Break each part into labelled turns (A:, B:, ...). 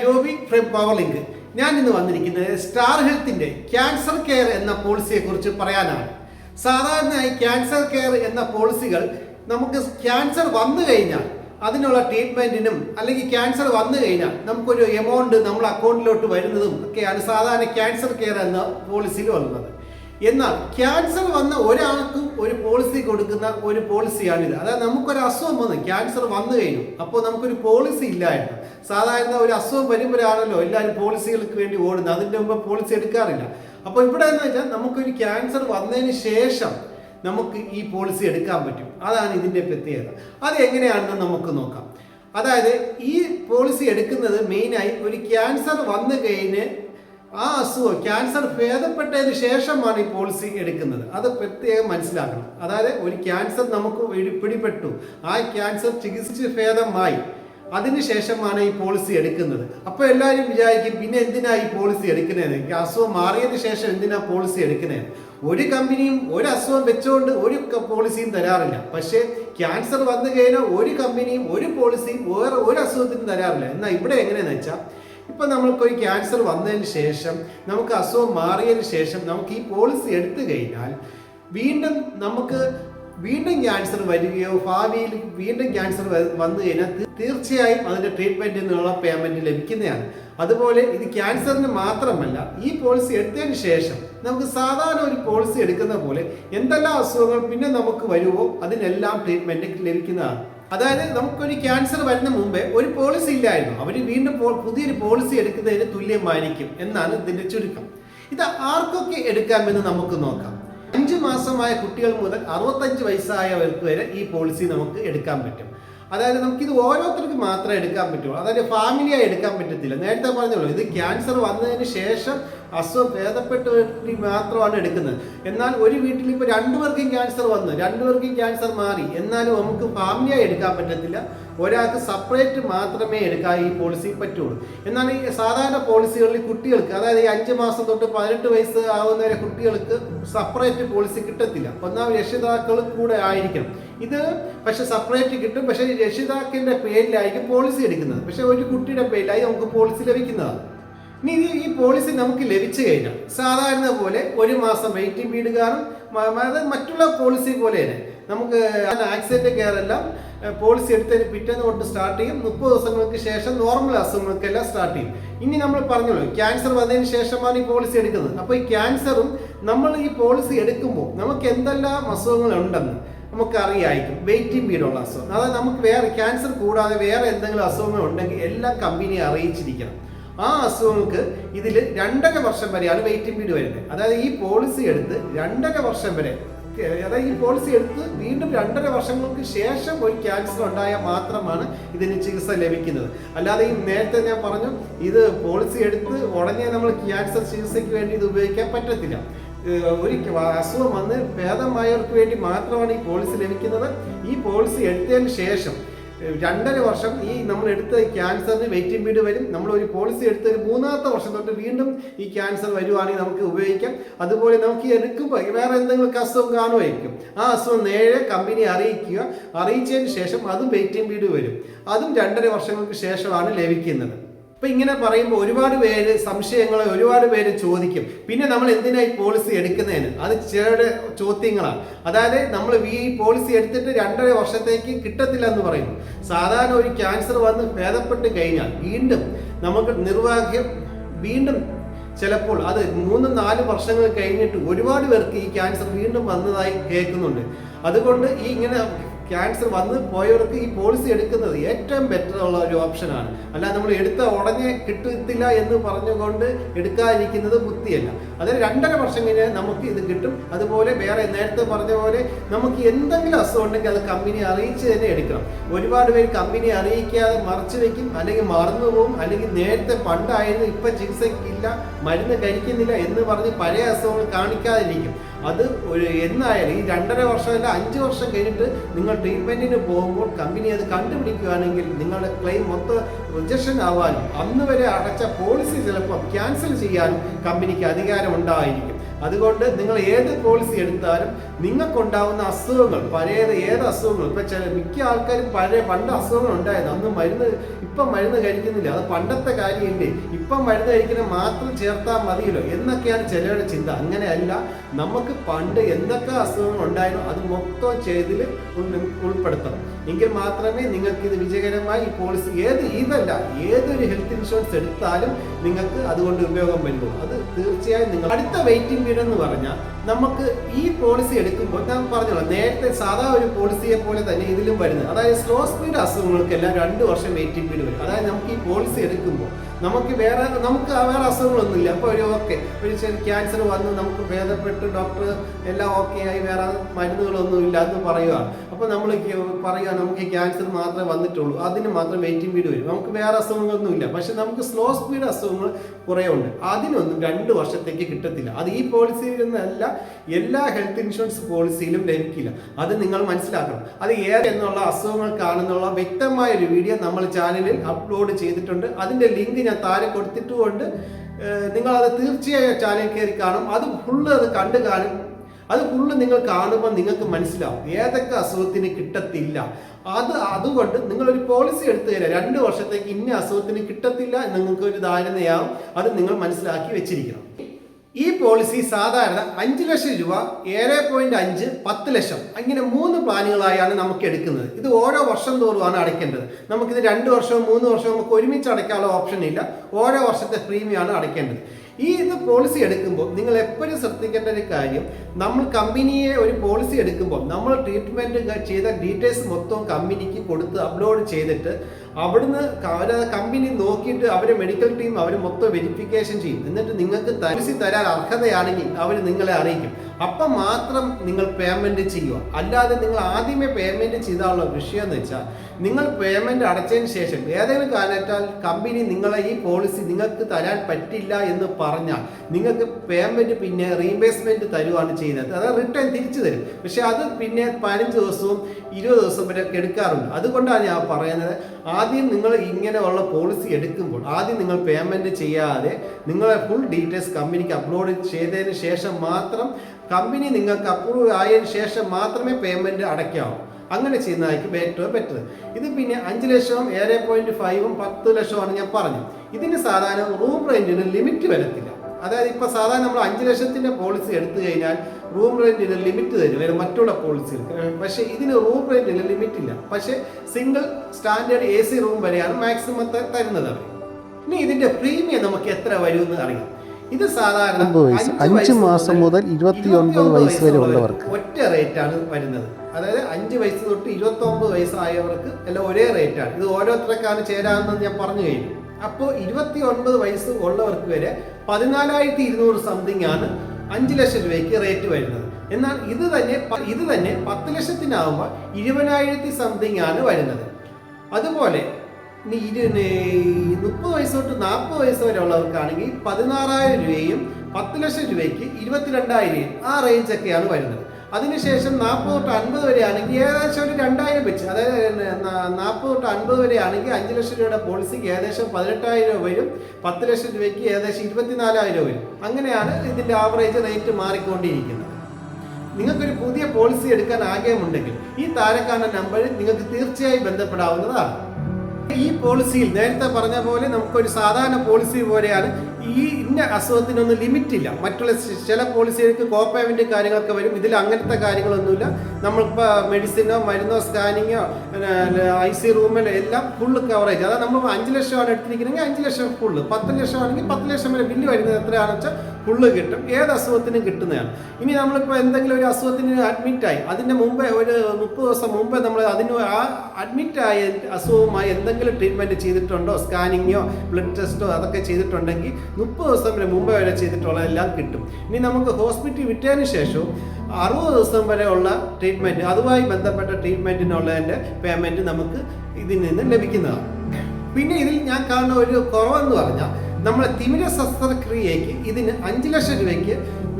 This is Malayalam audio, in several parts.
A: ജോബി ഫ്രം പവർ ലിങ്ക് ഞാൻ ഇന്ന് വന്നിരിക്കുന്നത് സ്റ്റാർ ഹെൽത്തിന്റെ ക്യാൻസർ കെയർ എന്ന പോളിസിയെ കുറിച്ച് പറയാനാണ്. സാധാരണയായി ക്യാൻസർ കെയർ എന്ന പോളിസികൾ നമുക്ക് ക്യാൻസർ വന്നു കഴിഞ്ഞാൽ അതിനുള്ള ട്രീറ്റ്മെന്റിനും അല്ലെങ്കിൽ ക്യാൻസർ വന്നു കഴിഞ്ഞാൽ നമുക്കൊരു എമൗണ്ട് നമ്മൾ അക്കൗണ്ടിലോട്ട് വരുന്നതും ഒക്കെയാണ് സാധാരണ ക്യാൻസർ കെയർ എന്ന പോളിസിയിൽ വരുന്നത് എന്നാൽ ക്യാൻസർ വന്ന ഒരാൾക്കും ഒരു പോളിസി കൊടുക്കുന്ന ഒരു പോളിസിയാണിത് അതായത് നമുക്കൊരു അസുഖം വന്നു ക്യാൻസർ വന്നു കഴിഞ്ഞു അപ്പോൾ നമുക്കൊരു പോളിസി ഇല്ലായിരുന്നു സാധാരണ ഒരു അസുഖം വരുമ്പോഴാണല്ലോ എല്ലാവരും പോളിസികൾക്ക് വേണ്ടി ഓടുന്നത്. അതിന്റെ മുമ്പ് പോളിസി എടുക്കാറില്ല. അപ്പോൾ ഇവിടെ എന്ന് വെച്ചാൽ നമുക്കൊരു ക്യാൻസർ വന്നതിന് ശേഷം നമുക്ക് ഈ പോളിസി എടുക്കാൻ പറ്റും. അതാണ് ഇതിന്റെ പ്രത്യേകത. അത് എങ്ങനെയാണെന്ന് നമുക്ക് നോക്കാം. അതായത് ഈ പോളിസി എടുക്കുന്നത് മെയിനായി ഒരു ക്യാൻസർ വന്നു കഴിഞ്ഞ് ആ അസുഖം. ക്യാൻസർ ഭേദപ്പെട്ടതിന് ശേഷമാണ് ഈ പോളിസി എടുക്കുന്നത്. അത് പ്രത്യേകം മനസ്സിലാക്കണം. അതായത് ഒരു ക്യാൻസർ നമുക്ക് പിടിപെട്ടു. ആ ക്യാൻസർ ചികിത്സിച്ച് ഭേദമായി. അതിനുശേഷമാണ് ഈ പോളിസി എടുക്കുന്നത്. അപ്പോൾ എല്ലാവരും വിചാരിക്കും പിന്നെ എന്തിനാ ഈ പോളിസി എടുക്കുന്നത്? ഈ അസുഖം മാറിയതിന് ശേഷം എന്തിനാ പോളിസി എടുക്കുന്നത്? ഒരു കമ്പനിയും ഒരു അസുഖം വെച്ചുകൊണ്ട് ഒരു പോളിസിയും തരാറില്ല. പക്ഷേ ക്യാൻസർ വന്നു കഴിഞ്ഞാൽ ഒരു കമ്പനിയും ഒരു പോളിസിയും വേറെ ഒരു അസുഖത്തിനും തരാറില്ല. എന്നാൽ ഇവിടെ എങ്ങനെയാണെന്ന് വെച്ചാൽ ഇപ്പം നമ്മൾക്കൊരു ക്യാൻസർ വന്നതിന് ശേഷം നമുക്ക് അസുഖം മാറിയതിന് ശേഷം നമുക്ക് ഈ പോളിസി എടുത്തു കഴിഞ്ഞാൽ വീണ്ടും നമുക്ക് വീണ്ടും ക്യാൻസർ വരികയോ ഭാവിയിൽ വീണ്ടും ക്യാൻസർ വന്നു കഴിഞ്ഞാൽ തീർച്ചയായും അതിന്റെ ട്രീറ്റ്മെന്റിനുള്ള പേയ്മെന്റ് ലഭിക്കുന്നതാണ്. അതുപോലെ ഇത് ക്യാൻസറിന് മാത്രമല്ല ഈ പോളിസി എടുത്തതിന് ശേഷം നമുക്ക് സാധാരണ ഒരു പോളിസി എടുക്കുന്ന പോലെ എന്തെല്ലാം അസുഖങ്ങൾ പിന്നെ നമുക്ക് വരുമോ അതിനെല്ലാം ട്രീറ്റ്മെന്റ് ലഭിക്കുന്നതാണ്. അതായത് നമുക്കൊരു ക്യാൻസർ വരുന്ന മുമ്പേ ഒരു പോളിസി ഇല്ലായിരുന്നു. അവർ വീണ്ടും പുതിയൊരു പോളിസി എടുക്കുന്നതിന് തുല്യമായിരിക്കും എന്നാണ് ഇതിന്റെ ചുരുക്കം. ഇത് ആർക്കൊക്കെ എടുക്കാമെന്ന് നമുക്ക് നോക്കാം. അഞ്ച് മാസമായ കുട്ടികൾ മുതൽ അറുപത്തഞ്ച് വയസ്സായവർക്ക് വരെ ഈ പോളിസി നമുക്ക് എടുക്കാൻ പറ്റും. അതായത് നമുക്കിത് ഓരോരുത്തർക്ക് മാത്രമേ എടുക്കാൻ പറ്റുള്ളൂ. അതായത് ഫാമിലിയായി എടുക്കാൻ പറ്റത്തില്ല. നേരത്തെ പറഞ്ഞല്ലോ ഇത് ക്യാൻസർ വന്നതിന് ശേഷം അസുഖം ഭേദപ്പെട്ട് വേണ്ടി മാത്രമാണ് എടുക്കുന്നത്. എന്നാൽ ഒരു വീട്ടിൽ ഇപ്പോൾ രണ്ടുപേർക്കും ക്യാൻസർ വന്നു. രണ്ടുപേർക്കും ക്യാൻസർ മാറി. എന്നാലും നമുക്ക് ഫാമിലിയായി എടുക്കാൻ പറ്റത്തില്ല. ഒരാൾക്ക് സെപ്പറേറ്റ് മാത്രമേ എടുക്കാൻ ഈ പോളിസി പറ്റുള്ളൂ. എന്നാൽ ഈ സാധാരണ പോളിസികളിൽ കുട്ടികൾക്ക് അതായത് ഈ അഞ്ച് മാസം തൊട്ട് പതിനെട്ട് വയസ്സ് ആവുന്നവരെ കുട്ടികൾക്ക് സെപ്പറേറ്റ് പോളിസി കിട്ടത്തില്ല. ഒന്നാം രക്ഷിതാക്കൾ കൂടെ ആയിരിക്കണം. ഇത് പക്ഷെ സെപ്പറേറ്റ് കിട്ടും. പക്ഷേ രക്ഷിതാക്കളുടെ പേരിലായിരിക്കും പോളിസി എടുക്കുന്നത്. പക്ഷേ ഒരു കുട്ടിയുടെ പേരിലായി നമുക്ക് പോളിസി ലഭിക്കുന്നതാണ്. ഇനി ഇത് ഈ പോളിസി നമുക്ക് ലഭിച്ചു കഴിഞ്ഞാൽ സാധാരണ പോലെ ഒരു മാസം വെയിറ്റിംഗ് പീരീഡ് കാരണം മറ്റുള്ള പോളിസി പോലെ തന്നെ. നമുക്ക് ആക്സിഡന്റ് കെയർ എല്ലാം പോളിസി എടുത്തതിന് പിറ്റേന്ന് തൊട്ട് സ്റ്റാർട്ട് ചെയ്യും. മുപ്പത് ദിവസങ്ങൾക്ക് ശേഷം നോർമൽ അസുഖങ്ങൾക്കെല്ലാം സ്റ്റാർട്ട് ചെയ്യും. ഇനി നമ്മൾ പറഞ്ഞല്ലോ ക്യാൻസർ വന്നതിന് ശേഷമാണ് ഈ പോളിസി എടുക്കുന്നത്. അപ്പോൾ ഈ ക്യാൻസറും നമ്മൾ ഈ പോളിസി എടുക്കുമ്പോൾ നമുക്ക് എന്തെല്ലാം അസുഖങ്ങൾ ഉണ്ടെന്ന് നമുക്ക് അറിയായിരിക്കും വെയിറ്റിംഗ് പീരീഡുള്ള അസുഖം. അതായത് നമുക്ക് വേറെ ക്യാൻസർ കൂടാതെ വേറെ എന്തെങ്കിലും അസുഖങ്ങൾ ഉണ്ടെങ്കിൽ എല്ലാം കമ്പനിയെ അറിയിച്ചിരിക്കണം. ആ അസുഖങ്ങൾക്ക് ഇതിൽ രണ്ടര വർഷം വരെയാണ് വെയിറ്റിംഗ് പീരീഡ് വരുന്നത്. അതായത് ഈ പോളിസി എടുത്ത് രണ്ടര വർഷം വരെ അതായത് ഈ പോളിസി എടുത്ത് വീണ്ടും രണ്ടര വർഷങ്ങൾക്ക് ശേഷം ഒരു ക്യാൻസർ ഉണ്ടായാൽ മാത്രമാണ് ഇതിന് ചികിത്സ ലഭിക്കുന്നത്. അല്ലാതെ ഈ നേരത്തെ ഞാൻ പറഞ്ഞു ഇത് പോളിസി എടുത്ത് ഉടനെ നമ്മൾ ക്യാൻസർ ചികിത്സയ്ക്ക് വേണ്ടി ഇത് ഉപയോഗിക്കാൻ പറ്റത്തില്ല. ഒരു അസുഖം വന്ന് ഭേദമായവർക്ക് വേണ്ടി മാത്രമാണ് ഈ പോളിസി ലഭിക്കുന്നത്. ഈ പോളിസി എടുത്തതിന് ശേഷം രണ്ടര വർഷം ഈ നമ്മൾ എടുത്ത ക്യാൻസറിന് വെയിറ്റിംഗ് പീരീഡ് വരും. നമ്മൾ ഒരു പോളിസി എടുത്ത ഒരു മൂന്നാമത്തെ വർഷം തൊട്ട് വീണ്ടും ഈ ക്യാൻസർ വരുവാണെങ്കിൽ നമുക്ക് ഉപയോഗിക്കാം. അതുപോലെ നമുക്ക് എടുക്കുമ്പോൾ വേറെ എന്തെങ്കിലും അസുഖം കാണുമായിരിക്കും. ആ അസുഖം നേരെ കമ്പനി അറിയിക്കുക. അറിയിച്ചതിന് ശേഷം അതും വെയിറ്റിംഗ് പീരീഡ് വരും. അതും രണ്ടര വർഷങ്ങൾക്ക് ശേഷമാണ് ലഭിക്കുന്നത്. ഇപ്പൊ ഇങ്ങനെ പറയുമ്പോൾ ഒരുപാട് പേര് സംശയങ്ങൾ ഒരുപാട് പേര് ചോദിക്കും. പിന്നെ നമ്മൾ എന്തിനാ ഈ പോളിസി എടുക്കുന്നതിന് അത് ചിലരുടെ ചോദ്യങ്ങളാണ്. അതായത് നമ്മൾ ഈ പോളിസി എടുത്തിട്ട് രണ്ടര വർഷത്തേക്ക് കിട്ടത്തില്ല എന്ന് പറയുന്നു. സാധാരണ ഒരു ക്യാൻസർ വന്ന് ഭേദപ്പെട്ട് കഴിഞ്ഞാൽ വീണ്ടും നമുക്ക് നിർവാഹ്യം വീണ്ടും ചിലപ്പോൾ അത് മൂന്നും നാല് വർഷങ്ങൾ കഴിഞ്ഞിട്ട് ഒരുപാട് പേർക്ക് ഈ ക്യാൻസർ വീണ്ടും വന്നതായി കേൾക്കുന്നുണ്ട്. അതുകൊണ്ട് ഈ ഇങ്ങനെ ക്യാൻസർ വന്ന് പോയവർക്ക് ഈ പോളിസി എടുക്കുന്നത് ഏറ്റവും ബെറ്റർ ഉള്ള ഒരു ഓപ്ഷനാണ് അല്ലാതെ നമ്മൾ എടുത്ത ഉടനെ കിട്ടത്തില്ല എന്ന് പറഞ്ഞുകൊണ്ട് എടുക്കാതിരിക്കുന്നത് ബുദ്ധിയല്ല. അതായത് രണ്ടര വർഷം കഴിഞ്ഞാൽ നമുക്ക് ഇത് കിട്ടും. അതുപോലെ വേറെ നേരത്തെ പറഞ്ഞ പോലെ നമുക്ക് എന്തെങ്കിലും അസുഖം ഉണ്ടെങ്കിൽ അത് കമ്പനി അറിയിച്ച് തന്നെ എടുക്കണം. ഒരുപാട് പേര് കമ്പനി അറിയിക്കാതെ മറച്ചു വെക്കും അല്ലെങ്കിൽ മറന്നു പോകും അല്ലെങ്കിൽ നേരത്തെ പണ്ടായിരുന്നു ഇപ്പൊ ചികിത്സയ്ക്കില്ല മരുന്ന് കഴിക്കുന്നില്ല എന്ന് പറഞ്ഞ് പഴയ അസുഖങ്ങൾ കാണിക്കാതിരിക്കും. അത് ഒരു എന്നായാലും ഈ രണ്ടര വർഷമല്ല അഞ്ച് വർഷം കഴിഞ്ഞിട്ട് നിങ്ങൾ ട്രീറ്റ്മെന്റിന് പോകുമ്പോൾ കമ്പനി അത് കണ്ടുപിടിക്കുകയാണെങ്കിൽ നിങ്ങളുടെ ക്ലെയിം മൊത്തം റിജക്ഷൻ ആവാനും അന്ന് വരെ അടച്ച പോളിസി ചിലപ്പോൾ ക്യാൻസൽ ചെയ്യാനും കമ്പനിക്ക് അധികാരം ഉണ്ടായിരിക്കും അതുകൊണ്ട് നിങ്ങൾ ഏത് പോളിസി എടുത്താലും നിങ്ങൾക്കുണ്ടാവുന്ന അസുഖങ്ങൾ പഴയ ഏത് അസുഖങ്ങൾ? ഇപ്പൊ ചില മിക്ക ആൾക്കാരും പഴയ പണ്ട് അസുഖങ്ങൾ ഉണ്ടായത് അന്ന് മരുന്ന് ഇപ്പം മരുന്ന് കഴിക്കുന്നില്ല. അത് പണ്ടത്തെ കാര്യമില്ലേ? ഇപ്പം മരുന്ന് കഴിക്കുന്ന മാത്രം ചേർത്താൽ മതിയല്ലോ. എന്നൊക്കെയാണ് ചിലരുടെ ചിന്ത. അങ്ങനെയല്ല. നമുക്ക് പണ്ട് എന്തൊക്കെ അസുഖങ്ങൾ ഉണ്ടായിരുന്നു അത് മൊത്തം ചെയ്തിൽ ഉൾപ്പെടുത്തണം. എങ്കിൽ മാത്രമേ നിങ്ങൾക്ക് ഇത് വിജയകരമായി ഈ പോളിസി ഏത് ഇതല്ല ഏതൊരു ഹെൽത്ത് ഇൻഷുറൻസ് എടുത്താലും നിങ്ങൾക്ക് അതുകൊണ്ട് ഉപയോഗം വരുന്നു അത് തീർച്ചയായും നിങ്ങൾ അടുത്ത വെയിറ്റിംഗ് പീരീഡ് എന്ന് പറഞ്ഞാൽ നമുക്ക് ഈ പോളിസി എടുക്കുമ്പോൾ ഞാൻ പറഞ്ഞോളാം. നേരത്തെ സാധാ ഒരു പോളിസിയെ പോലെ തന്നെ ഇതിലും വരുന്നത്. അതായത് സ്ലോ സ്പീഡ് അസുഖങ്ങൾക്കെല്ലാം രണ്ട് വർഷം വെയിറ്റിംഗ് പീരീഡ് വരും. അതായത് നമുക്ക് ഈ പോളിസി എടുക്കുമ്പോൾ നമുക്ക് വേറെ നമുക്ക് വേറെ അസുഖങ്ങളൊന്നുമില്ല. അപ്പോൾ ഒരു ഓക്കെ ഒരു ചെറിയ ക്യാൻസർ വന്ന് നമുക്ക് ഭേദപ്പെട്ട് ഡോക്ടർ എല്ലാം ഓക്കെ ആയി വേറെ മരുന്നുകളൊന്നും ഇല്ല എന്ന് പറയുക അപ്പോൾ നമ്മൾ പറയുക നമുക്ക് ക്യാൻസർ മാത്രമേ വന്നിട്ടുള്ളൂ. അതിന് മാത്രം വെയിറ്റിംഗ് പീരീഡ് വരും. നമുക്ക് വേറെ അസുഖങ്ങളൊന്നുമില്ല. പക്ഷെ നമുക്ക് സ്ലോ സ്പീഡ് അസുഖങ്ങൾ കുറേ ഉണ്ട്. അതിനൊന്നും രണ്ട് വർഷത്തേക്ക് കിട്ടത്തില്ല. അത് ഈ പോളിസിയിൽ നിന്നല്ല എല്ലാ ഹെൽത്ത് ഇൻഷുറൻസ് പോളിസിയിലും ലഭിക്കില്ല. അത് നിങ്ങൾ മനസ്സിലാക്കണം. അത് ഏറെ എന്നുള്ള അസുഖങ്ങൾക്കാണെന്നുള്ള വ്യക്തമായ ഒരു വീഡിയോ നമ്മൾ ചാനലിൽ അപ്ലോഡ് ചെയ്തിട്ടുണ്ട്. അതിന്റെ ലിങ്ക് ഞാൻ താഴെ കൊടുത്തിട്ടുകൊണ്ട് നിങ്ങൾ അത് തീർച്ചയായും ചാനൽ കയറി കാണും. അത് ഫുള്ള് അത് കണ്ടു കാണും. അത് ഫുള്ള് നിങ്ങൾ കാണുമ്പോൾ നിങ്ങൾക്ക് മനസ്സിലാവും. ഏതൊക്കെ അസുഖത്തിന് കിട്ടത്തില്ല. അത് അതുകൊണ്ട് നിങ്ങളൊരു പോളിസി എടുത്തു തരാം. രണ്ട് വർഷത്തേക്ക് ഇന്ന അസുഖത്തിന് കിട്ടത്തില്ല നിങ്ങൾക്ക് ഒരു ധാരണയാവും. അത് നിങ്ങൾ മനസ്സിലാക്കി വെച്ചിരിക്കണം. ഈ പോളിസി സാധാരണ അഞ്ച് ലക്ഷം രൂപ ഏഴ് പോയിന്റ് അഞ്ച് പത്ത് ലക്ഷം. അങ്ങനെ മൂന്ന് പ്ലാനുകളായാണ് നമുക്ക് എടുക്കുന്നത്. ഇത് ഓരോ വർഷം തോറുമാണ് അടയ്ക്കേണ്ടത്. നമുക്കിത് രണ്ട് വർഷവും മൂന്ന് വർഷവും നമുക്ക് ഒരുമിച്ച് അടയ്ക്കാനുള്ള ഓപ്ഷൻ ഇല്ല. ഓരോ വർഷത്തെ പ്രീമിയമാണ് അടയ്ക്കേണ്ടത്. ഈ ഇത് പോളിസി എടുക്കുമ്പോൾ നിങ്ങൾ എപ്പോഴും ശ്രദ്ധിക്കേണ്ട ഒരു കാര്യം നമ്മൾ കമ്പനിയെ ഒരു പോളിസി എടുക്കുമ്പോൾ നമ്മൾ ട്രീറ്റ്മെന്റ് ചെയ്ത ഡീറ്റെയിൽസ് മൊത്തം കമ്പനിക്ക് കൊടുത്ത് അപ്ലോഡ് ചെയ്തിട്ട് അവിടുന്ന് അവരെ കമ്പനി നോക്കിയിട്ട് അവരെ മെഡിക്കൽ ടീം അവർ മൊത്തം വെരിഫിക്കേഷൻ ചെയ്യും. എന്നിട്ട് നിങ്ങൾക്ക് തരിസി തരാൻ അർഹതയാണെങ്കിൽ അവർ നിങ്ങളെ അറിയിക്കും. അപ്പം മാത്രം നിങ്ങൾ പേയ്മെന്റ് ചെയ്യുക. അല്ലാതെ നിങ്ങൾ ആദ്യമേ പേയ്മെന്റ് ചെയ്താലുള്ള വിഷയം എന്ന് വെച്ചാൽ നിങ്ങൾ പേയ്മെന്റ് അടച്ചതിന് ശേഷം ഏതെങ്കിലും കാരണത്താൽ കമ്പനി നിങ്ങളെ ഈ പോളിസി നിങ്ങൾക്ക് തരാൻ പറ്റില്ല എന്ന് പറഞ്ഞാൽ നിങ്ങൾക്ക് പേയ്മെന്റ് പിന്നെ റീഇംബേഴ്സ്മെന്റ് തരുവാണ് ചെയ്യുന്നത്. അതായത് റിട്ടേൺ തിരിച്ചു തരും. പക്ഷേ അത് പിന്നെ പതിനഞ്ച് ദിവസവും ഇരുപത് ദിവസം വരെ എടുക്കാറുണ്ട്. അതുകൊണ്ടാണ് ഞാൻ പറയുന്നത്. ആദ്യം നിങ്ങൾ ഇങ്ങനെയുള്ള പോളിസി എടുക്കുമ്പോൾ ആദ്യം നിങ്ങൾ പേയ്മെന്റ് ചെയ്യാതെ നിങ്ങളെ ഫുൾ ഡീറ്റെയിൽസ് കമ്പനിക്ക് അപ്ലോഡ് ചെയ്തതിന് ശേഷം മാത്രം കമ്പനി നിങ്ങൾക്ക് അപ്രൂവ് ആയതിനു ശേഷം മാത്രമേ പേയ്മെന്റ് അടയ്ക്കാവൂ. അങ്ങനെ ചെയ്യുന്നതായിരിക്കും ഏറ്റവും ബെറ്റർ ഇത് പിന്നെ അഞ്ച് ലക്ഷവും ഏഴ് പോയിന്റ് ഫൈവും പത്ത് ആണ് ഞാൻ പറഞ്ഞു ഇതിന് സാധാരണ റൂം റെന്റിന് ലിമിറ്റ് വരത്തില്ല. അതായത് ഇപ്പൊ സാധാരണ നമ്മൾ അഞ്ച് ലക്ഷത്തിന്റെ പോളിസി എടുത്തു കഴിഞ്ഞാൽ റൂം റെന്റിന് ലിമിറ്റ് തരും. വേറെ മറ്റുള്ള പോളിസികൾ പക്ഷേ ഇതിന് റൂം റെന്റിന് ലിമിറ്റ് ഇല്ല. പക്ഷേ single standard A C room വരെയാണ് മാക്സിമം തരുന്നത് അവർ ഇനി ഇതിന്റെ പ്രീമിയം നമുക്ക് എത്ര വരുമെന്ന് അറിയാം. ഇത് സാധാരണ അഞ്ച്
B: മാസം മുതൽ ഇരുപത്തിയൊൻപത് വയസ്സ് വരെ ഉള്ളവർക്ക്.
A: ഒറ്റ റേറ്റ് ആണ് വരുന്നത്. അതായത് അഞ്ച് വയസ്സ് തൊട്ട് ഇരുപത്തി ഒമ്പത് വയസ്സായവർക്ക് എല്ലാം ഒരേ റേറ്റ് ആണ്. ഇത് ഓരോരുത്തർക്കാണ് ചേരാമെന്ന് ഞാൻ പറഞ്ഞു കഴിഞ്ഞു. അപ്പോൾ ഇരുപത്തി ഒൻപത് വയസ്സ് ഉള്ളവർക്ക് വരെ പതിനാലായിരത്തി ഇരുന്നൂറ് സംതിങ് ആണ് അഞ്ച് ലക്ഷം രൂപയ്ക്ക് റേറ്റ് വരുന്നത്. എന്നാൽ ഇത് തന്നെ ഇത് തന്നെ പത്ത് ലക്ഷത്തിനാവുമ്പോൾ ഇരുപതിനായിരത്തി സംതിങ് ആണ് വരുന്നത്. അതുപോലെ മുപ്പത് വയസ്സ് തൊട്ട് നാൽപ്പത് വയസ്സ് വരെ ഉള്ളവർക്കാണെങ്കിൽ പതിനാറായിരം രൂപയും പത്ത് ലക്ഷം രൂപയ്ക്ക് ഇരുപത്തിരണ്ടായിരം ആ റേഞ്ച് ഒക്കെയാണ് വരുന്നത്. അതിനുശേഷം നാൽപ്പത് തൊട്ട് അൻപത് വരെ ആണെങ്കിൽ ഏകദേശം ഒരു രണ്ടായിരം വെച്ച്. അതായത് നാൽപ്പത് തൊട്ട് അൻപത് വരെ ആണെങ്കിൽ അഞ്ച് ലക്ഷം രൂപയുടെ പോളിസിക്ക് ഏകദേശം പതിനെട്ടായിരം രൂപ വരും. പത്ത് ലക്ഷം രൂപയ്ക്ക് ഏകദേശം ഇരുപത്തിനാലായിരം രൂപ വരും. അങ്ങനെയാണ് ഇതിന്റെ ആവറേജ് റേറ്റ് മാറിക്കൊണ്ടിരിക്കുന്നത്. നിങ്ങൾക്കൊരു പുതിയ പോളിസി എടുക്കാൻ ആഗ്രഹമുണ്ടെങ്കിൽ ഈ താരക്കാണ നമ്പറിൽ നിങ്ങൾക്ക് തീർച്ചയായും ബന്ധപ്പെടാവുന്നതാണ്. ഈ പോളിസിയിൽ നേരത്തെ പറഞ്ഞ പോലെ നമുക്കൊരു സാധാരണ പോളിസി പോലെയാണ് ഈ ഇന്ന അസുഖത്തിനൊന്നും ലിമിറ്റ് ഇല്ല മറ്റുള്ള ചില പോളിസികൾക്ക് കോപ്പേവിന്റെ കാര്യങ്ങളൊക്കെ വരും. ഇതിൽ അങ്ങനത്തെ കാര്യങ്ങളൊന്നുമില്ല. നമ്മളിപ്പോൾ മെഡിസിനോ മരുന്നോ സ്കാനിങ്ങോ ഐ സി റൂമിലോ എല്ലാം ഫുള്ള് കവറേജ്. അതായത് നമ്മൾ അഞ്ച് ലക്ഷമാണ് എടുത്തിരിക്കണമെങ്കിൽ അഞ്ച് ലക്ഷം ഫുള്ള്. പത്ത് ലക്ഷം ആണെങ്കിൽ പത്ത് ലക്ഷം വരെ ബില്ല് വരുന്നത് എത്രയാണെന്ന് വെച്ചാൽ ഫുള്ള് കിട്ടും. ഏത് അസുഖത്തിനും കിട്ടുന്നതാണ്. ഇനി നമ്മളിപ്പോൾ എന്തെങ്കിലും ഒരു അസുഖത്തിന് അഡ്മിറ്റായി. അതിന്റെ മുമ്പേ ഒരു മുപ്പത് ദിവസം മുമ്പേ നമ്മൾ അതിന് ആ അഡ്മിറ്റായ അസുഖവുമായി എന്തെങ്കിലും ട്രീറ്റ്മെന്റ് ചെയ്തിട്ടുണ്ടോ? സ്കാനിങ്ങോ ബ്ലഡ് ടെസ്റ്റോ അതൊക്കെ ചെയ്തിട്ടുണ്ടെങ്കിൽ മുപ്പത് ദിവസം വരെ മുമ്പേ വരെ ചെയ്തിട്ടുള്ള എല്ലാം കിട്ടും. ഇനി നമുക്ക് ഹോസ്പിറ്റൽ വിട്ടതിന് ശേഷവും അറുപത് ദിവസം വരെ ഉള്ള ട്രീറ്റ്മെന്റ് അതുമായി ബന്ധപ്പെട്ട ട്രീറ്റ്മെന്റിനുള്ളതിന്റെ പേയ്മെന്റ് നമുക്ക് ഇതിൽ നിന്ന് ലഭിക്കുന്നതാണ്. പിന്നെ ഇതിൽ ഞാൻ കാണുന്ന ഒരു കുറവെന്ന് പറഞ്ഞാൽ നമ്മളെ തിമിര ശസ്ത്രക്രിയയ്ക്ക് ഇതിന് അഞ്ച് ലക്ഷം രൂപയ്ക്ക്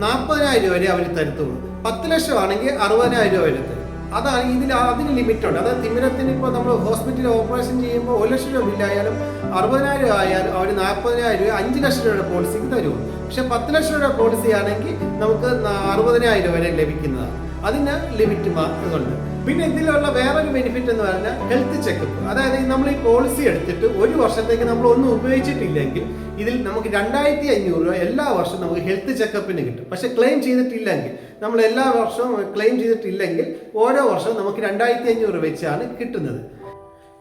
A: നാൽപ്പതിനായിരം രൂപ വരെ അവർ തരുത്തുള്ളൂ. പത്ത് ലക്ഷം ആണെങ്കിൽ അറുപതിനായിരം രൂപ വരെ തരും. അതാണ് ഇതിൽ അതിന് ലിമിറ്റുണ്ട്. അതായത് തിമിരത്തിന് ഇപ്പോൾ നമ്മൾ ഹോസ്പിറ്റലിൽ ഓപ്പറേഷൻ ചെയ്യുമ്പോൾ ഒരു ലക്ഷം രൂപ ബില്ലായാലും അറുപതിനായിരം ആയാലും അവർ നാൽപ്പതിനായിരം രൂപ അഞ്ച് ലക്ഷം രൂപയുടെ പോളിസിക്ക് തരും. പക്ഷെ പത്ത് ലക്ഷം രൂപയുടെ പോളിസി ആണെങ്കിൽ നമുക്ക് അറുപതിനായിരം വരെ ലഭിക്കുന്നതാണ്. അതിന് ലിമിറ്റ് ഉണ്ട് പിന്നെ ഇതിലുള്ള വേറൊരു ബെനിഫിറ്റ് എന്ന് പറഞ്ഞാൽ ഹെൽത്ത് ചെക്കപ്പ് അതായത് നമ്മൾ ഈ പോളിസി എടുത്തിട്ട് ഒരു വർഷത്തേക്ക് നമ്മൾ ഒന്നും ഉപയോഗിച്ചിട്ടില്ലെങ്കിൽ ഇതിൽ നമുക്ക് രണ്ടായിരത്തി അഞ്ഞൂറ് രൂപ എല്ലാ വർഷവും നമുക്ക് ഹെൽത്ത് ചെക്കപ്പിന് കിട്ടും. പക്ഷെ ക്ലെയിം ചെയ്തിട്ടില്ലെങ്കിൽ നമ്മൾ എല്ലാ വർഷവും ക്ലെയിം ചെയ്തിട്ടില്ലെങ്കിൽ ഓരോ വർഷവും നമുക്ക് രണ്ടായിരത്തി അഞ്ഞൂറ് വെച്ചാണ് കിട്ടുന്നത്.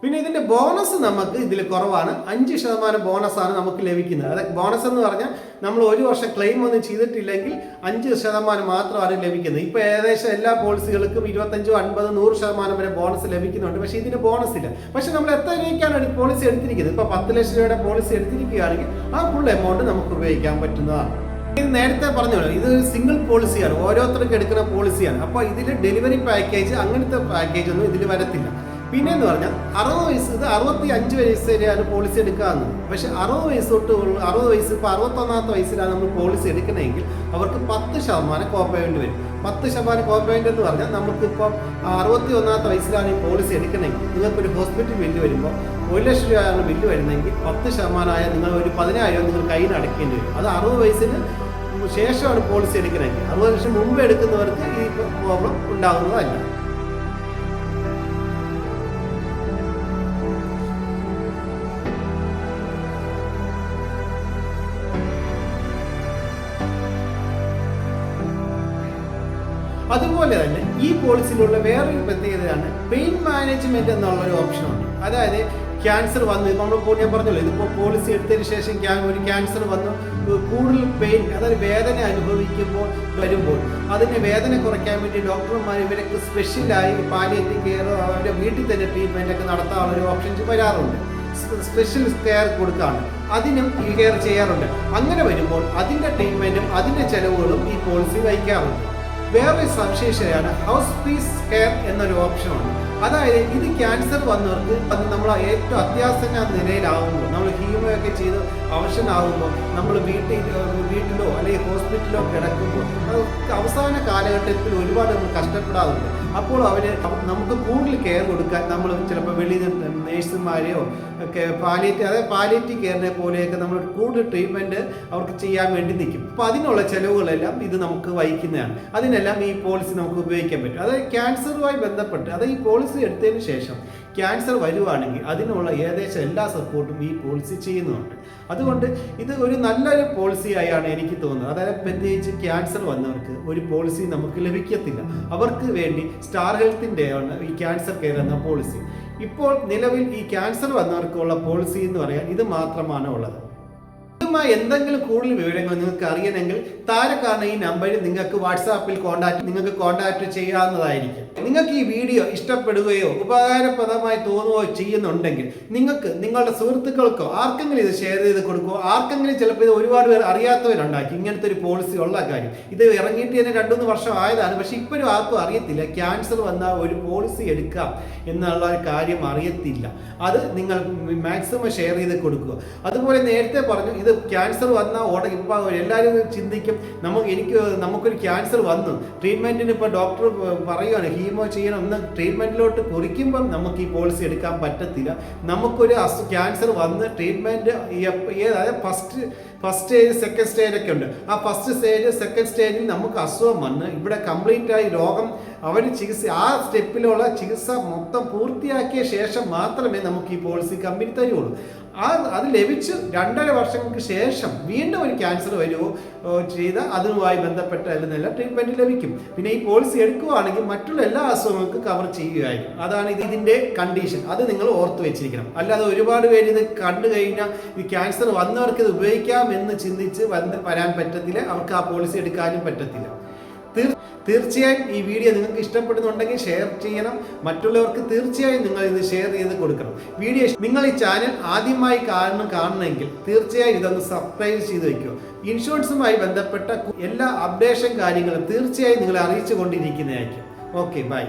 A: പിന്നെ ഇതിന്റെ ബോണസ് നമുക്ക് ഇതിൽ കുറവാണ്. അഞ്ച് ശതമാനം ബോണസാണ് നമുക്ക് ലഭിക്കുന്നത്. അതായത് ബോണസ് എന്ന് പറഞ്ഞാൽ നമ്മൾ ഒരു വർഷം ക്ലെയിം ഒന്നും ചെയ്തിട്ടില്ലെങ്കിൽ അഞ്ച് ശതമാനം മാത്രമാണ് ലഭിക്കുന്നത്. ഇപ്പോൾ ഏകദേശം എല്ലാ പോളിസികൾക്കും ഇരുപത്തഞ്ചോ അൻപത് നൂറ് ശതമാനം വരെ ബോണസ് ലഭിക്കുന്നുണ്ട്. പക്ഷേ ഇതിന് ബോണസ് ഇല്ല. പക്ഷേ നമ്മൾ എത്ര രൂപയ്ക്കാണ് പോളിസി എടുത്തിരിക്കുന്നത്? ഇപ്പോൾ പത്ത് ലക്ഷം രൂപയുടെ പോളിസി എടുത്തിരിക്കുകയാണെങ്കിൽ ആ ഫുൾ എമൗണ്ട് നമുക്ക് ഉപയോഗിക്കാൻ പറ്റുന്നതാണ്. നേരത്തെ പറഞ്ഞല്ലോ ഇത് സിംഗിൾ പോളിസിയാണ് ഓരോരുത്തർക്ക് എടുക്കുന്ന പോളിസിയാണ് അപ്പോൾ ഇതിൽ ഡെലിവറി പാക്കേജ് അങ്ങനത്തെ പാക്കേജ് ഒന്നും ഇതിൽ വരത്തില്ല. പിന്നെ എന്ന് പറഞ്ഞാൽ അറുപത് വയസ്സ് ഇത് അറുപത്തി അഞ്ച് വയസ്സ് വരെയാണ് പോളിസി എടുക്കാന്ന്. പക്ഷെ അറുപത് വയസ്സ് തൊട്ട് അറുപത് വയസ്സ് ഇപ്പോൾ അറുപത്തൊന്നാമത്തെ വയസ്സിലാണ് നമ്മൾ പോളിസി എടുക്കണമെങ്കിൽ അവർക്ക് പത്ത് ശതമാനം കോപ്പേമെന്റ് വരും. പത്ത് ശതമാനം കോപ്പേമെന്റ് എന്ന് പറഞ്ഞാൽ നമുക്കിപ്പോൾ അറുപത്തി ഒന്നാമത്തെ വയസ്സിലാണ് ഈ പോളിസി എടുക്കണമെങ്കിൽ നിങ്ങൾക്കൊരു ഹോസ്പിറ്റൽ ബില്ല് വരുമ്പോൾ ഒരു ലക്ഷം രൂപയാണ് ബില്ല് വരുന്നതെങ്കിൽ പത്ത് ശതമാനമായ നിങ്ങൾ ഒരു പതിനായിരം നിങ്ങൾ കയ്യിൽ അടക്കേണ്ടി വരും. അത് അറുപത് വയസ്സിന് ശേഷമാണ് പോളിസി എടുക്കണമെങ്കിൽ അറുപത് ലക്ഷം മുമ്പ് എടുക്കുന്നവർക്ക് ഈ പ്രോബ്ലം ഉണ്ടാകുന്നതല്ല. അതുപോലെ തന്നെ ഈ പോളിസിയിലുള്ള വേറൊരു പ്രത്യേകതയാണ് പെയിൻ മാനേജ്മെന്റ് എന്നുള്ള ഒരു ഓപ്ഷനുണ്ട് അതായത് ക്യാൻസർ വന്നു. നമ്മൾ ഞാൻ പറഞ്ഞല്ലോ ഇതിപ്പോൾ പോളിസി എടുത്തതിന് ശേഷം ഒരു ക്യാൻസർ വന്നു. കൂടുതൽ പെയിൻ അതായത് വേദന അനുഭവിക്കുമ്പോൾ വരുമ്പോൾ അതിന് വേദന കുറയ്ക്കാൻ വേണ്ടി ഡോക്ടർമാർ ഇവരൊക്കെ സ്പെഷ്യലായി പാലിയേറ്റീവ് കെയർ അവരുടെ വീട്ടിൽ തന്നെ ട്രീറ്റ്മെന്റ് ഒക്കെ നടത്താനുള്ള ഒരു ഓപ്ഷൻസ് വരാറുണ്ട്. സ്പെഷ്യൽ കെയർ കൊടുക്കാണ്. അതിനും ഈ കെയർ ചെയ്യാറുണ്ട്. അങ്ങനെ വരുമ്പോൾ അതിന്റെ ട്രീറ്റ്മെന്റും അതിന്റെ ചിലവുകളും ഈ പോളിസി വഹിക്കാറുണ്ട്. വേറൊരു സവിശേഷതയാണ് ഹൗസ് പീസ് കെയർ എന്നൊരു ഓപ്ഷനാണ് അതായത് ഇത് ക്യാൻസർ വന്നവർക്ക് അത് നമ്മൾ ഏറ്റവും അത്യാസന്ന നിലയിലാവുമ്പോൾ നമ്മൾ ഹീമോ ഒക്കെ ചെയ്ത് അവശനാകുമ്പോൾ നമ്മൾ വീട്ടിൽ വീട്ടിലോ അല്ലെങ്കിൽ ഹോസ്പിറ്റലിലോ കിടക്കുമ്പോൾ അവസാന കാലഘട്ടത്തിൽ ഒരുപാട് നമ്മൾ കഷ്ടപ്പെടാറുണ്ട്. അപ്പോൾ അവർ നമുക്ക് കൂടുതൽ കെയർ കൊടുക്കാൻ നമ്മൾ ചിലപ്പോൾ വെളിയിൽ നിന്ന് നേഴ്സുമാരെയോ ഒക്കെ പാലിയേറ്റ് അതായത് പാലിയേറ്റീവ് കെയറിനെ പോലെയൊക്കെ നമ്മൾ കൂടുതൽ ട്രീറ്റ്മെന്റ് അവർക്ക് ചെയ്യാൻ വേണ്ടി നിൽക്കും. അപ്പോൾ അതിനുള്ള ചിലവുകളെല്ലാം ഇത് നമുക്ക് വഹിക്കുന്നതാണ്. അതിനെല്ലാം ഈ പോളിസി നമുക്ക് ഉപയോഗിക്കാൻ പറ്റും. അതായത് ക്യാൻസറുമായി ബന്ധപ്പെട്ട് അതായത് ഈ പോളിസി എടുത്തതിന് ശേഷം ക്യാൻസർ വരുവാണെങ്കിൽ അതിനുള്ള ഏകദേശം എല്ലാ സപ്പോർട്ടും ഈ പോളിസി ചെയ്യുന്നുണ്ട്. അതുകൊണ്ട് ഇത് ഒരു നല്ലൊരു പോളിസിയായാണ് എനിക്ക് തോന്നുന്നത്. അതായത് പ്രത്യേകിച്ച് ക്യാൻസർ വന്നവർക്ക് ഒരു പോളിസി നമുക്ക് ലഭിക്കത്തില്ല. അവർക്ക് വേണ്ടി സ്റ്റാർ ഹെൽത്തിന്റെ ആണ് ഈ ക്യാൻസർ കെയർ എന്ന പോളിസി ഇപ്പോൾ നിലവിൽ ഈ ക്യാൻസർ വന്നവർക്കുള്ള പോളിസി എന്ന് പറയാൻ ഇത് മാത്രമാണ് ഉള്ളത്. ഇതുമായി എന്തെങ്കിലും കൂടുതൽ വിവരങ്ങൾ നിങ്ങൾക്ക് അറിയണമെങ്കിൽ താഴെ ഈ നമ്പറിൽ നിങ്ങൾക്ക് വാട്സാപ്പിൽ കോൺടാക്ട് നിങ്ങൾക്ക് കോൺടാക്ട് ചെയ്യാവുന്നതായിരിക്കും. നിങ്ങൾക്ക് ഈ വീഡിയോ ഇഷ്ടപ്പെടുകയോ ഉപകാരപ്രദമായി തോന്നുകയോ ചെയ്യുന്നുണ്ടെങ്കിൽ നിങ്ങൾക്ക് നിങ്ങളുടെ സുഹൃത്തുക്കൾക്കോ ആർക്കെങ്കിലും ഇത് ഷെയർ ചെയ്ത് കൊടുക്കുകയോ ആർക്കെങ്കിലും ചിലപ്പോൾ ഇത് ഒരുപാട് പേർ അറിയാത്തവരുണ്ടാക്കി. ഇങ്ങനത്തെ ഒരു പോളിസി ഉള്ള കാര്യം. ഇത് ഇറങ്ങിയിട്ട് തന്നെ രണ്ടു മൂന്ന് വർഷം ആയതാണ്. പക്ഷേ ഇപ്പോഴും ആർക്കും അറിയത്തില്ല. ക്യാൻസർ വന്ന ഒരു പോളിസി എടുക്കാം എന്നുള്ള ഒരു കാര്യം അറിയത്തില്ല. അത് നിങ്ങൾ മാക്സിമം ഷെയർ ചെയ്ത് കൊടുക്കുക. അതുപോലെ നേരത്തെ പറഞ്ഞു ഇത് ക്യാൻസർ വന്ന ഉടൻ ഇപ്പോൾ എല്ലാവരും ചിന്തിക്കും നമുക്ക് എനിക്ക് നമുക്കൊരു ക്യാൻസർ വന്നു. ട്രീറ്റ്മെന്റിന് ഇപ്പോൾ ഡോക്ടർ പറയുകയാണ് ഹീമോ ചെയ്യണം. ഒന്ന് ട്രീറ്റ്മെന്റിലോട്ട് കുറിക്കുമ്പം നമുക്ക് ഈ പോളിസി എടുക്കാൻ പറ്റത്തില്ല. നമുക്കൊരു അസു ക്യാൻസർ വന്ന് ട്രീറ്റ്മെന്റ് അതായത് first first stage second stage ഒക്കെ ഉണ്ട്. ആ ഫസ്റ്റ് സ്റ്റേജ് സെക്കൻഡ് സ്റ്റേജിൽ നമുക്ക് അസുഖം വന്ന് ഇവിടെ കംപ്ലീറ്റ് ആയി രോഗം അവർ ചികിത്സ ആ സ്റ്റെപ്പിലുള്ള ചികിത്സ മൊത്തം പൂർത്തിയാക്കിയ ശേഷം മാത്രമേ നമുക്ക് ഈ പോളിസി കമ്പനി തരുള്ളൂ. ആ അത് ലഭിച്ച് രണ്ടര വർഷങ്ങൾക്ക് ശേഷം വീണ്ടും ഒരു ക്യാൻസർ വരുമോ ചെയ്ത അതുമായി ബന്ധപ്പെട്ട എല്ലാ ട്രീറ്റ്മെന്റ് ലഭിക്കും. പിന്നെ ഈ പോളിസി എടുക്കുകയാണെങ്കിൽ മറ്റുള്ള എല്ലാ അസുഖങ്ങൾക്കും കവർ ചെയ്യുകയായിരിക്കും. അതാണ് ഇത് ഇതിന്റെ കണ്ടീഷൻ അത് നിങ്ങൾ ഓർത്ത് വെച്ചിരിക്കണം. അല്ലാതെ ഒരുപാട് പേര് ഇത് കണ്ടു കഴിഞ്ഞാൽ ഈ ക്യാൻസർ വന്നവർക്ക് ഇത് ഉപയോഗിക്കാം എന്ന് ചിന്തിച്ച് വന്ന് വരാൻ പറ്റത്തില്ല. അവർക്ക് ആ പോളിസി എടുക്കാനും പറ്റത്തില്ല. തീർച്ചയായും ഈ വീഡിയോ നിങ്ങൾക്ക് ഇഷ്ടപ്പെടുന്നുണ്ടെങ്കിൽ ഷെയർ ചെയ്യണം. മറ്റുള്ളവർക്ക് തീർച്ചയായും നിങ്ങൾ ഇത് ഷെയർ ചെയ്ത് കൊടുക്കണം. വീഡിയോ നിങ്ങൾ ഈ ചാനൽ ആദ്യമായി കാണണം കാണണമെങ്കിൽ തീർച്ചയായും ഇതൊന്ന് സബ്സ്ക്രൈബ് ചെയ്ത് വയ്ക്കുക ഇൻഷുറൻസുമായി ബന്ധപ്പെട്ട എല്ലാ അപ്ഡേഷൻ കാര്യങ്ങളും തീർച്ചയായും നിങ്ങളെ അറിയിച്ചു കൊണ്ടിരിക്കുന്നതായിരിക്കും ഓക്കെ ബൈ.